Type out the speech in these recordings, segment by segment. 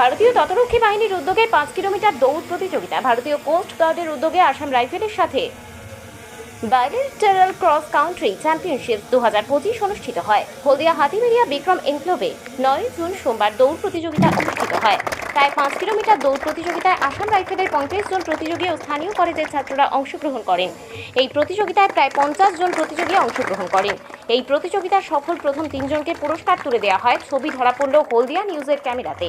ভারতীয় তটরক্ষী বাহিনীর উদ্যোগে পাঁচ কিলোমিটার দৌড় প্রতিযোগিতা। ভারতীয় কোস্ট গার্ডের উদ্যোগে আসাম রাইফেলের সাথে। বাইলেটারাল ক্রস কাউন্ট্রি চ্যাম্পিয়নশিপ দু হাজার পঁচিশ অনুষ্ঠিত হয়। হলদিয়া হাতিবেরিয়া বিক্রম এনক্লোভে নয় জুন সোমবার দৌড় প্রতিযোগিতা অনুষ্ঠিত হয়। প্রায় পাঁচ কিলোমিটার দৌড় প্রতিযোগিতায় আসাম রাইফেলের পঁয়ত্রিশ জন প্রতিযোগী ও স্থানীয় কলেজের ছাত্ররা অংশগ্রহণ করেন। এই প্রতিযোগিতায় প্রায় পঞ্চাশ জন প্রতিযোগী অংশগ্রহণ করেন। এই প্রতিযোগিতার সফল প্রথম তিনজনকে পুরস্কার তুলে দেওয়া হয়। ছবি ধরা পড়ল হলদিয়া নিউজের ক্যামেরাতে।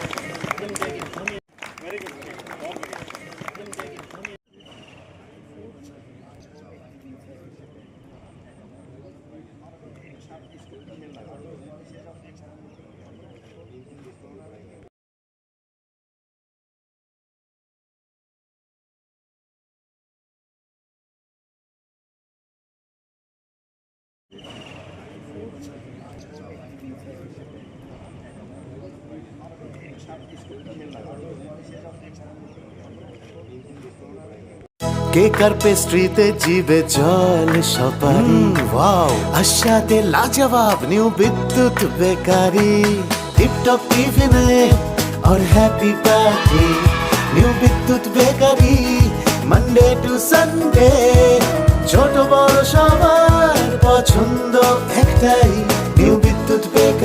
আর পেস্ট্রিতে জিবে জল সপারি ওয়াও আশাতে লাজবাব নিউ বিদ্যুৎ বেকারি টিপটপ টিফিনে और happy party new Bidyut bakery Monday to Sunday